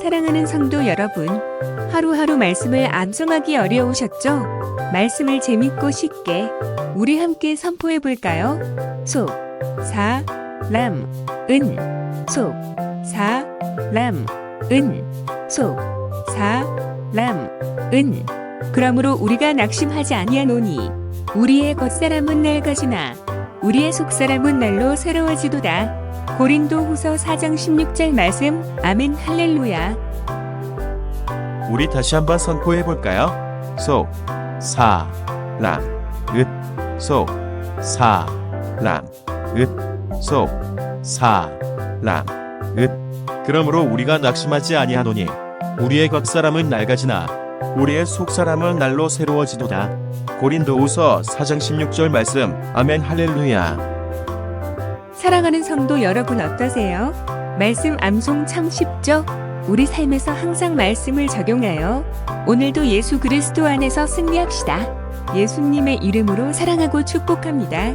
사랑하는 성도 여러분, 하루하루 말씀을 암송하기 어려우셨죠? 말씀을 재밌고 쉽게 우리 함께 선포해 볼까요? 속, 사, 람, 은, 속, 사, 람, 은, 속, 사, 람, 은. 그러므로 우리가 낙심하지 아니하노니 우리의 겉사람은 낡아지나 우리의 속사람은 날로 새로워지도다. 고린도 후서 4장 16절 말씀 아멘 할렐루야 우리 다시 한번 선포해 볼까요? 속, 사, 람, 읒, 속, 사, 람, 읒, 속, 사, 람, 읒. 그러므로 우리가 낙심하지 아니하노니 우리의 겉사람은 낡아지나 우리의 속사람은 날로 새로워지도다. 고린도후서 4장 16절 말씀. 아멘 할렐루야. 사랑하는 성도 여러분 어떠세요? 말씀 암송 참 쉽죠? 우리 삶에서 항상 말씀을 적용하여 오늘도 예수 그리스도 안에서 승리합시다. 예수님의 이름으로 사랑하고 축복합니다.